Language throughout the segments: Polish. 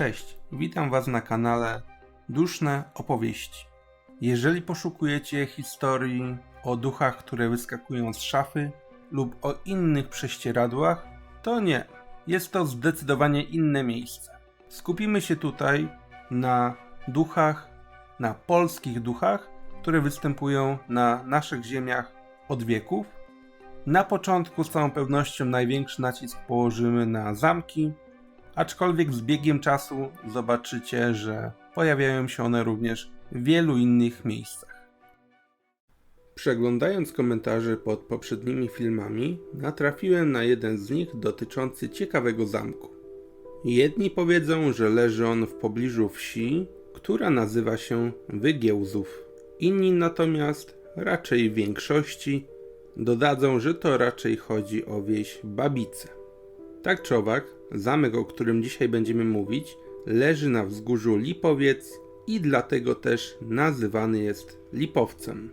Cześć, witam Was na kanale Duszne Opowieści. Jeżeli poszukujecie historii o duchach, które wyskakują z szafy lub o innych prześcieradłach, to nie. Jest to zdecydowanie inne miejsce. Skupimy się tutaj na duchach, na polskich duchach, które występują na naszych ziemiach od wieków. Na początku z całą pewnością największy nacisk położymy na zamki, aczkolwiek z biegiem czasu zobaczycie, że pojawiają się one również w wielu innych miejscach. Przeglądając komentarze pod poprzednimi filmami, natrafiłem na jeden z nich dotyczący ciekawego zamku. Jedni powiedzą, że leży on w pobliżu wsi, która nazywa się Wygiełzów. Inni natomiast, raczej w większości, dodadzą, że to raczej chodzi o wieś Babice. Tak czy owak, zamek, o którym dzisiaj będziemy mówić, leży na wzgórzu Lipowiec i dlatego też nazywany jest Lipowcem.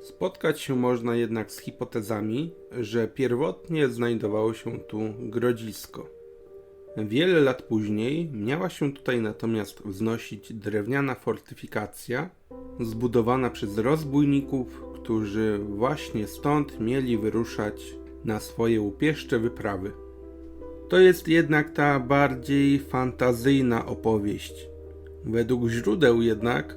Spotkać się można jednak z hipotezami, że pierwotnie znajdowało się tu grodzisko. Wiele lat później miała się tutaj natomiast wznosić drewniana fortyfikacja zbudowana przez rozbójników, którzy właśnie stąd mieli wyruszać na swoje upieszcze wyprawy. To jest jednak ta bardziej fantazyjna opowieść. Według źródeł jednak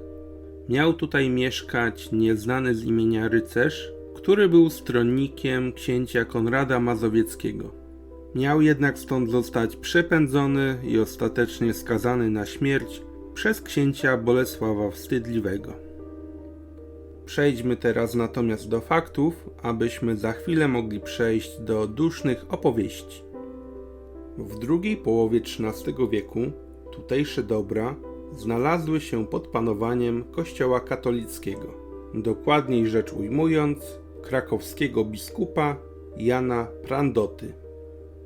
miał tutaj mieszkać nieznany z imienia rycerz, który był stronnikiem księcia Konrada Mazowieckiego. Miał jednak stąd zostać przepędzony i ostatecznie skazany na śmierć przez księcia Bolesława Wstydliwego. Przejdźmy teraz natomiast do faktów, abyśmy za chwilę mogli przejść do dusznych opowieści. W drugiej połowie XIII wieku tutejsze dobra znalazły się pod panowaniem Kościoła katolickiego, dokładniej rzecz ujmując, krakowskiego biskupa Jana Prandoty.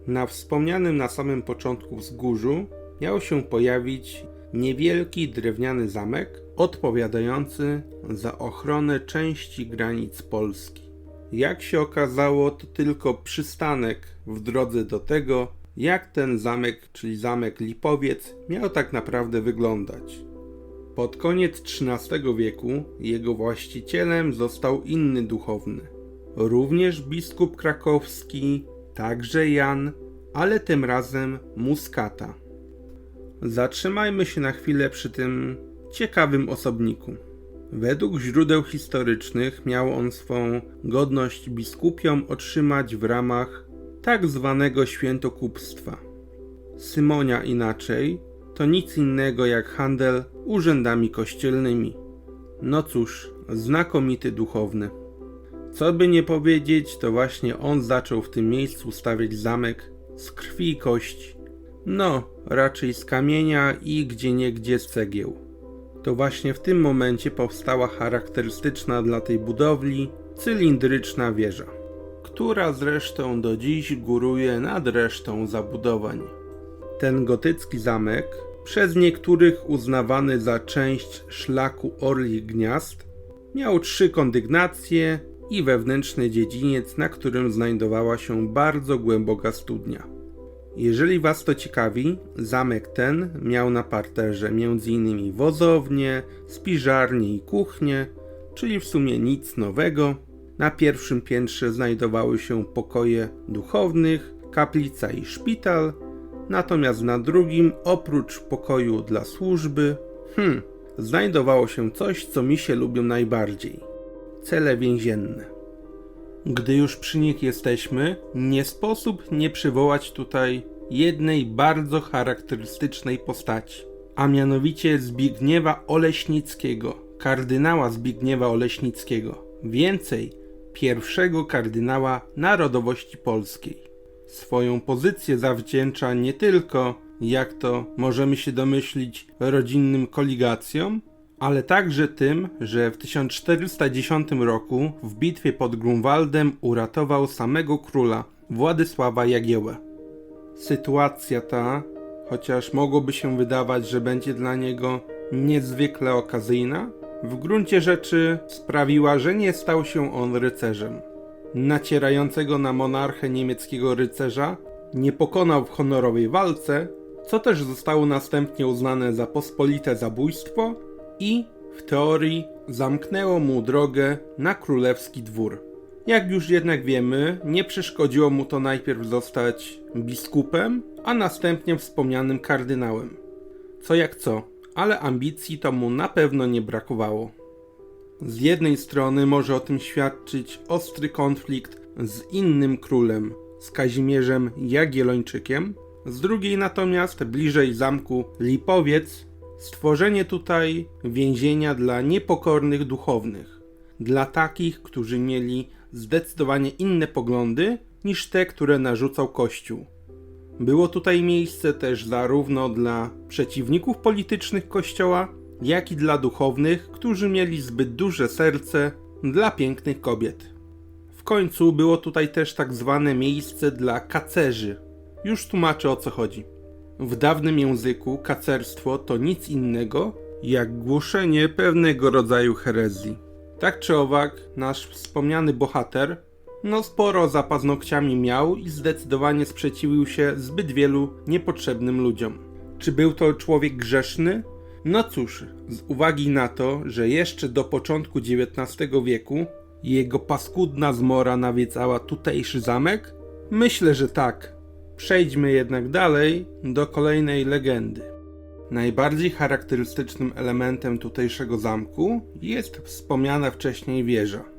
Na wspomnianym na samym początku wzgórzu miał się pojawić niewielki drewniany zamek odpowiadający za ochronę części granic Polski. Jak się okazało, to tylko przystanek w drodze do tego, jak ten zamek, czyli zamek Lipowiec, miał tak naprawdę wyglądać. Pod koniec XIII wieku jego właścicielem został inny duchowny, również biskup krakowski, także Jan, ale tym razem Muskata. Zatrzymajmy się na chwilę przy tym ciekawym osobniku. Według źródeł historycznych miał on swą godność biskupią otrzymać w ramach tak zwanego świętokupstwa. Symonia inaczej to nic innego jak handel urzędami kościelnymi. No cóż, znakomity duchowny. Co by nie powiedzieć, to właśnie on zaczął w tym miejscu stawiać zamek z krwi i kości. No, raczej z kamienia i gdzieniegdzie z cegieł. To właśnie w tym momencie powstała charakterystyczna dla tej budowli cylindryczna wieża która zresztą do dziś góruje nad resztą zabudowań. Ten gotycki zamek, przez niektórych uznawany za część szlaku Orlich Gniazd, miał trzy kondygnacje i wewnętrzny dziedziniec, na którym znajdowała się bardzo głęboka studnia. Jeżeli Was to ciekawi, zamek ten miał na parterze m.in. wozownię, spiżarnię i kuchnię, czyli w sumie nic nowego, na pierwszym piętrze znajdowały się pokoje duchownych, kaplica i szpital, natomiast na drugim, oprócz pokoju dla służby, hmm, znajdowało się coś, co mi się lubią najbardziej cele więzienne. Gdy już przy nich jesteśmy, nie sposób nie przywołać tutaj jednej bardzo charakterystycznej postaci, a mianowicie Zbigniewa Oleśnickiego, kardynała Zbigniewa Oleśnickiego. Więcej, pierwszego kardynała narodowości polskiej. Swoją pozycję zawdzięcza nie tylko, jak to możemy się domyślić, rodzinnym koligacjom, ale także tym, że w 1410 roku w bitwie pod Grunwaldem uratował samego króla Władysława Jagiełę. Sytuacja ta, chociaż mogłoby się wydawać, że będzie dla niego niezwykle okazyjna, w gruncie rzeczy sprawiła, że nie stał się on rycerzem. Nacierającego na monarchę niemieckiego rycerza nie pokonał w honorowej walce, co też zostało następnie uznane za pospolite zabójstwo i w teorii zamknęło mu drogę na królewski dwór. Jak już jednak wiemy, nie przeszkodziło mu to najpierw zostać biskupem, a następnie wspomnianym kardynałem. Co jak co, ale ambicji to mu na pewno nie brakowało. Z jednej strony może o tym świadczyć ostry konflikt z innym królem, z Kazimierzem Jagiellończykiem, z drugiej natomiast bliżej zamku Lipowiec stworzenie tutaj więzienia dla niepokornych duchownych, dla takich, którzy mieli zdecydowanie inne poglądy niż te, które narzucał Kościół. Było tutaj miejsce też zarówno dla przeciwników politycznych Kościoła, jak i dla duchownych, którzy mieli zbyt duże serce dla pięknych kobiet. W końcu było tutaj też tak zwane miejsce dla kacerzy. Już tłumaczę o co chodzi. W dawnym języku kacerstwo to nic innego jak głoszenie pewnego rodzaju herezji. Tak czy owak, nasz wspomniany bohater no sporo za paznokciami miał i zdecydowanie sprzeciwił się zbyt wielu niepotrzebnym ludziom. Czy był to człowiek grzeszny? No cóż, z uwagi na to, że jeszcze do początku XIX wieku jego paskudna zmora nawiecała tutejszy zamek? Myślę, że tak. Przejdźmy jednak dalej do kolejnej legendy. Najbardziej charakterystycznym elementem tutejszego zamku jest wspomniana wcześniej wieża.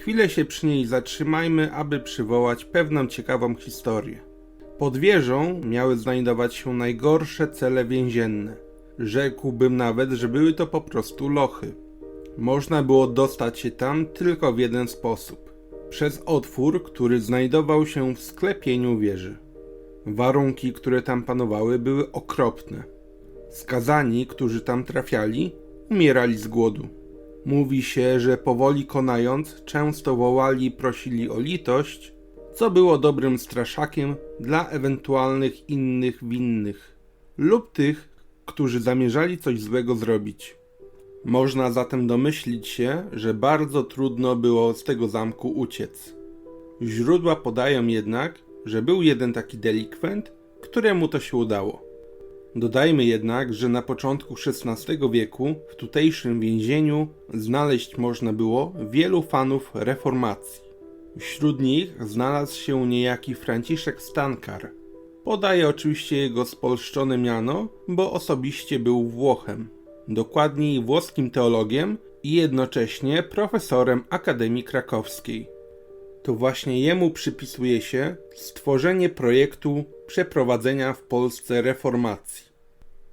Chwilę się przy niej zatrzymajmy, aby przywołać pewną ciekawą historię. Pod wieżą miały znajdować się najgorsze cele więzienne. Rzekłbym nawet, że były to po prostu lochy. Można było dostać się tam tylko w jeden sposób przez otwór, który znajdował się w sklepieniu wieży. Warunki, które tam panowały, były okropne. Skazani, którzy tam trafiali, umierali z głodu. Mówi się, że powoli konając, często wołali i prosili o litość, co było dobrym straszakiem dla ewentualnych innych winnych lub tych, którzy zamierzali coś złego zrobić. Można zatem domyślić się, że bardzo trudno było z tego zamku uciec. Źródła podają jednak, że był jeden taki delikwent, któremu to się udało. Dodajmy jednak, że na początku XVI wieku w tutejszym więzieniu znaleźć można było wielu fanów reformacji. Wśród nich znalazł się niejaki Franciszek Stankar. Podaje oczywiście jego spolszczone miano, bo osobiście był Włochem, dokładniej włoskim teologiem i jednocześnie profesorem Akademii Krakowskiej. To właśnie jemu przypisuje się stworzenie projektu przeprowadzenia w Polsce reformacji.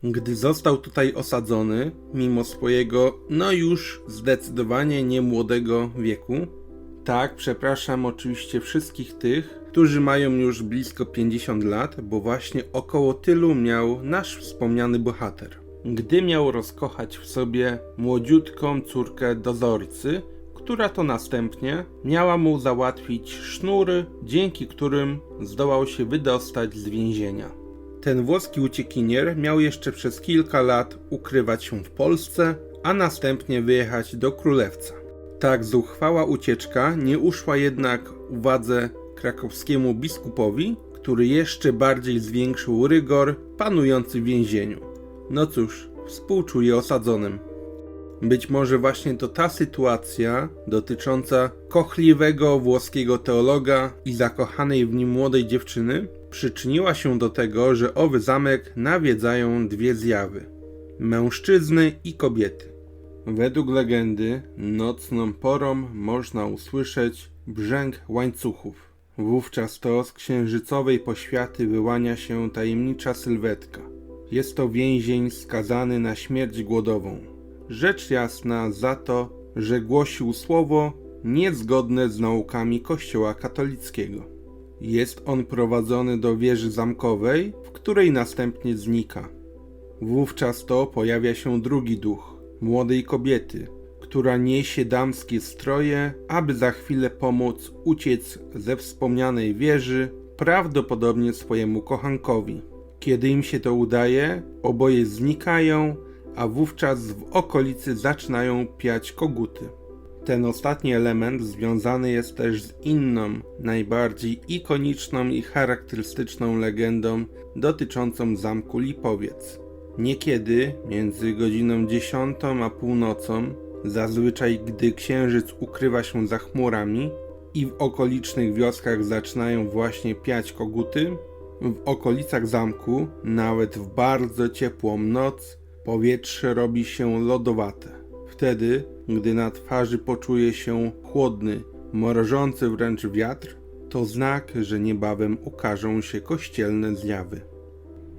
Gdy został tutaj osadzony, mimo swojego, no już zdecydowanie niemłodego wieku, tak, przepraszam oczywiście wszystkich tych, którzy mają już blisko 50 lat, bo właśnie około tylu miał nasz wspomniany bohater. Gdy miał rozkochać w sobie młodziutką córkę dozorcy, która to następnie miała mu załatwić sznury, dzięki którym zdołał się wydostać z więzienia. Ten włoski uciekinier miał jeszcze przez kilka lat ukrywać się w Polsce, a następnie wyjechać do Królewca. Tak zuchwała ucieczka nie uszła jednak uwadze krakowskiemu biskupowi, który jeszcze bardziej zwiększył rygor panujący w więzieniu. No cóż, współczuję osadzonym. Być może właśnie to ta sytuacja dotycząca kochliwego włoskiego teologa i zakochanej w nim młodej dziewczyny przyczyniła się do tego, że owy zamek nawiedzają dwie zjawy: mężczyzny i kobiety. Według legendy, nocną porą można usłyszeć brzęk łańcuchów. Wówczas to z księżycowej poświaty wyłania się tajemnicza sylwetka. Jest to więzień skazany na śmierć głodową. Rzecz jasna za to, że głosił słowo niezgodne z naukami Kościoła katolickiego. Jest on prowadzony do wieży zamkowej, w której następnie znika. Wówczas to pojawia się drugi duch, młodej kobiety, która niesie damskie stroje, aby za chwilę pomóc uciec ze wspomnianej wieży, prawdopodobnie swojemu kochankowi. Kiedy im się to udaje, oboje znikają, a wówczas w okolicy zaczynają piać koguty. Ten ostatni element związany jest też z inną, najbardziej ikoniczną i charakterystyczną legendą dotyczącą zamku Lipowiec. Niekiedy między godziną 10 a północą, zazwyczaj gdy księżyc ukrywa się za chmurami i w okolicznych wioskach zaczynają właśnie piać koguty, w okolicach zamku, nawet w bardzo ciepłą noc, powietrze robi się lodowate. Wtedy, gdy na twarzy poczuje się chłodny, mrożący wręcz wiatr, to znak, że niebawem ukażą się kościelne zjawy.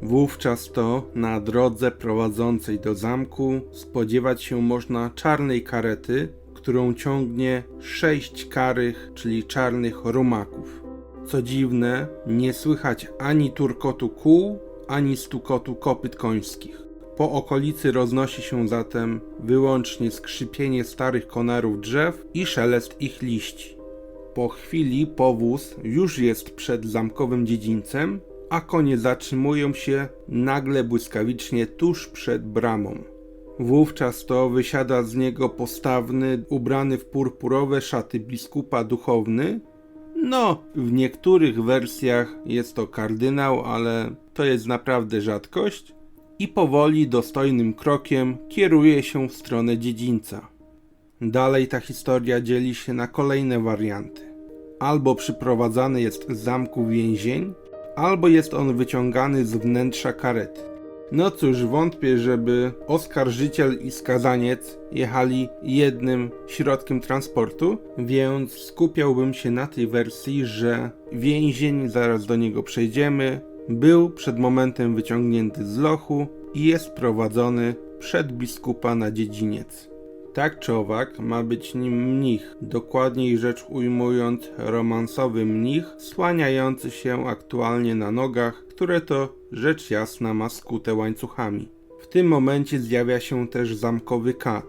Wówczas to na drodze prowadzącej do zamku spodziewać się można czarnej karety, którą ciągnie sześć karych, czyli czarnych rumaków. Co dziwne, nie słychać ani turkotu kół, ani stukotu kopyt końskich. Po okolicy roznosi się zatem wyłącznie skrzypienie starych konarów drzew i szelest ich liści. Po chwili powóz już jest przed zamkowym dziedzińcem, a konie zatrzymują się nagle błyskawicznie tuż przed bramą. Wówczas to wysiada z niego postawny, ubrany w purpurowe szaty biskupa duchowny. No, w niektórych wersjach jest to kardynał, ale to jest naprawdę rzadkość. I powoli, dostojnym krokiem kieruje się w stronę dziedzińca. Dalej ta historia dzieli się na kolejne warianty. Albo przyprowadzany jest z zamku więzień, albo jest on wyciągany z wnętrza karety. No cóż, wątpię, żeby oskarżyciel i skazaniec jechali jednym środkiem transportu, więc skupiałbym się na tej wersji, że więzień, zaraz do niego przejdziemy, był przed momentem wyciągnięty z lochu i jest prowadzony przed biskupa na dziedziniec. Tak czy owak ma być nim mnich, dokładniej rzecz ujmując romansowy mnich, słaniający się aktualnie na nogach, które to rzecz jasna ma skute łańcuchami. W tym momencie zjawia się też zamkowy kat.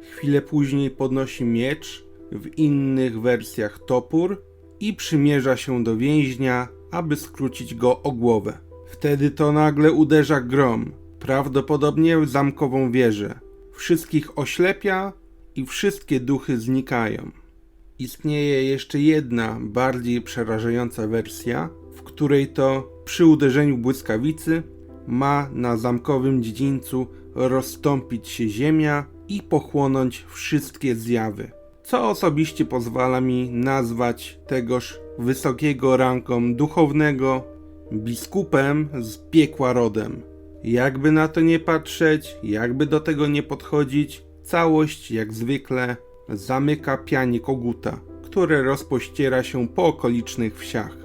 Chwilę później podnosi miecz, w innych wersjach topór i przymierza się do więźnia, aby skrócić go o głowę. Wtedy to nagle uderza grom, prawdopodobnie w zamkową wieżę. Wszystkich oślepia i wszystkie duchy znikają. Istnieje jeszcze jedna, bardziej przerażająca wersja, w której to przy uderzeniu błyskawicy ma na zamkowym dziedzińcu rozstąpić się ziemia i pochłonąć wszystkie zjawy. Co osobiście pozwala mi nazwać tegoż wysokiego rangą duchownego biskupem z piekła rodem. Jakby na to nie patrzeć, jakby do tego nie podchodzić, całość jak zwykle zamyka pianie koguta, które rozpościera się po okolicznych wsiach.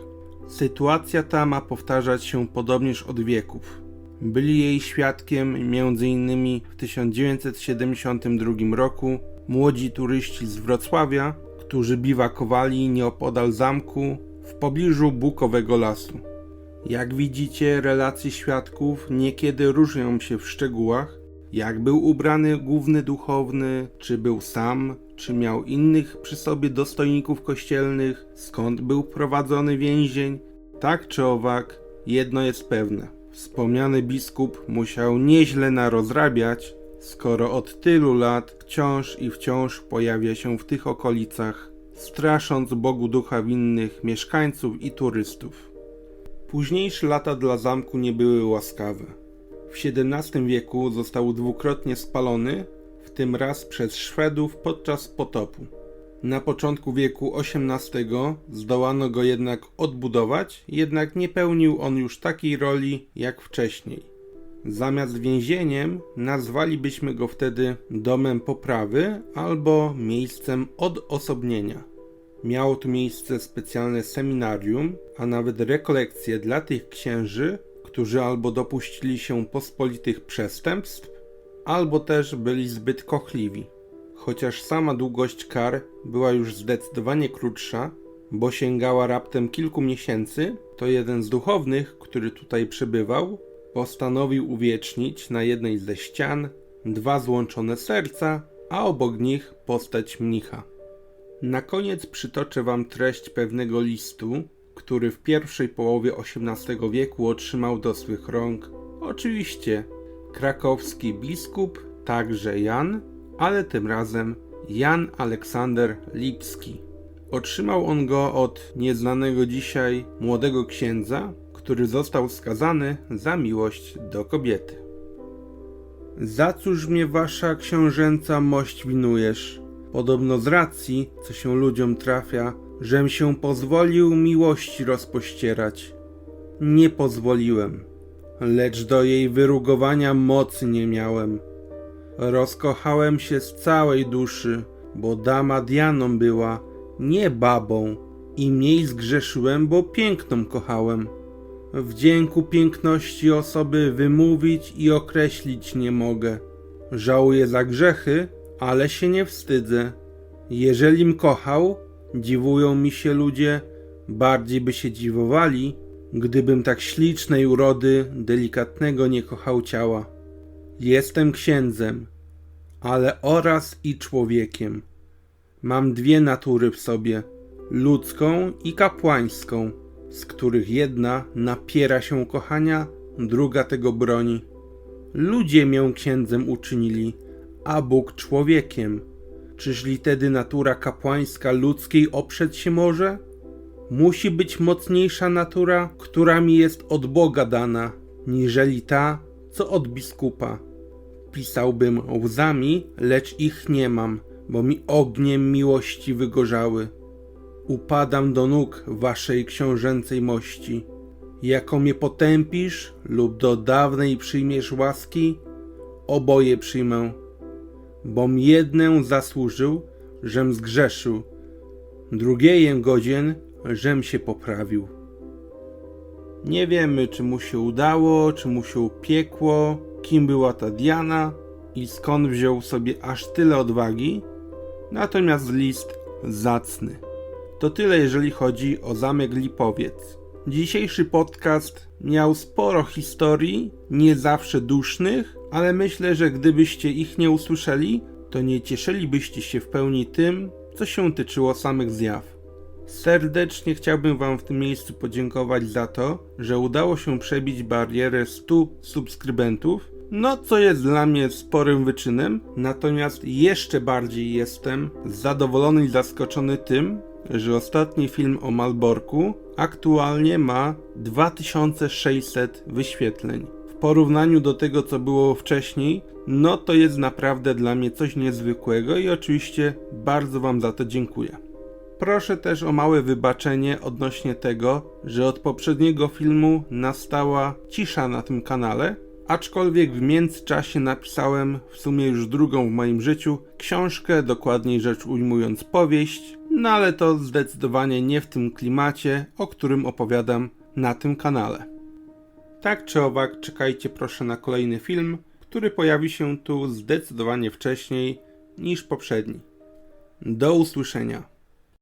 Sytuacja ta ma powtarzać się podobnież od wieków. Byli jej świadkiem m.in. w 1972 roku młodzi turyści z Wrocławia, którzy biwakowali nieopodal zamku w pobliżu Bukowego Lasu. Jak widzicie, relacje świadków niekiedy różnią się w szczegółach. Jak był ubrany główny duchowny, czy był sam, czy miał innych przy sobie dostojników kościelnych, skąd był prowadzony więzień. Tak czy owak, jedno jest pewne. Wspomniany biskup musiał nieźle narozrabiać, skoro od tylu lat wciąż i wciąż pojawia się w tych okolicach, strasząc Bogu ducha winnych mieszkańców i turystów. Późniejsze lata dla zamku nie były łaskawe. W XVII wieku został dwukrotnie spalony, w tym raz przez Szwedów podczas potopu. Na początku wieku XVIII zdołano go jednak odbudować, jednak nie pełnił on już takiej roli jak wcześniej. Zamiast więzieniem nazwalibyśmy go wtedy domem poprawy albo miejscem odosobnienia. Miało tu miejsce specjalne seminarium, a nawet rekolekcje dla tych księży, którzy albo dopuścili się pospolitych przestępstw, albo też byli zbyt kochliwi. Chociaż sama długość kar była już zdecydowanie krótsza, bo sięgała raptem kilku miesięcy, to jeden z duchownych, który tutaj przebywał, postanowił uwiecznić na jednej ze ścian dwa złączone serca, a obok nich postać mnicha. Na koniec przytoczę Wam treść pewnego listu, który w pierwszej połowie XVIII wieku otrzymał do swych rąk oczywiście krakowski biskup, także Jan, ale tym razem Jan Aleksander Lipski. Otrzymał on go od nieznanego dzisiaj młodego księdza, który został skazany za miłość do kobiety. Za cóż mnie wasza książęca mość winujesz? Podobno z racji, co się ludziom trafia, żem się pozwolił miłości rozpościerać. Nie pozwoliłem, lecz do jej wyrugowania mocy nie miałem. Rozkochałem się z całej duszy, bo dama Dianą była, nie babą, i mniej zgrzeszyłem, bo piękną kochałem. Wdzięku piękności osoby wymówić i określić nie mogę. Żałuję za grzechy, ale się nie wstydzę. Jeżelim kochał, dziwują mi się ludzie, bardziej by się dziwowali, gdybym tak ślicznej urody, delikatnego nie kochał ciała. Jestem księdzem, ale oraz i człowiekiem. Mam dwie natury w sobie, ludzką i kapłańską, z których jedna napiera się kochania, druga tego broni. Ludzie mię księdzem uczynili, a Bóg człowiekiem. Czyżli tedy natura kapłańska ludzkiej oprzeć się może? Musi być mocniejsza natura, która mi jest od Boga dana, niżeli ta, co od biskupa. Pisałbym łzami, lecz ich nie mam, bo mi ogniem miłości wygorzały. Upadam do nóg waszej książęcej mości. Jako mnie potępisz lub do dawnej przyjmiesz łaski, oboje przyjmę, bom jednę zasłużył, żem zgrzeszył, drugiejem godzien, żem się poprawił. Nie wiemy, czy mu się udało, czy mu się upiekło, kim była ta Diana i skąd wziął sobie aż tyle odwagi, natomiast list zacny. To tyle, jeżeli chodzi o zamek Lipowiec. Dzisiejszy podcast miał sporo historii, nie zawsze dusznych, ale myślę, że gdybyście ich nie usłyszeli, to nie cieszylibyście się w pełni tym, co się tyczyło samych zjaw. Serdecznie chciałbym Wam w tym miejscu podziękować za to, że udało się przebić barierę 100 subskrybentów, no co jest dla mnie sporym wyczynem, natomiast jeszcze bardziej jestem zadowolony i zaskoczony tym, że ostatni film o Malborku aktualnie ma 2600 wyświetleń. W porównaniu do tego, co było wcześniej, no to jest naprawdę dla mnie coś niezwykłego i oczywiście bardzo Wam za to dziękuję. Proszę też o małe wybaczenie odnośnie tego, że od poprzedniego filmu nastała cisza na tym kanale, aczkolwiek w międzyczasie napisałem w sumie już drugą w moim życiu książkę, dokładniej rzecz ujmując powieść, no ale to zdecydowanie nie w tym klimacie, o którym opowiadam na tym kanale. Tak czy owak, czekajcie proszę na kolejny film, który pojawi się tu zdecydowanie wcześniej niż poprzedni. Do usłyszenia.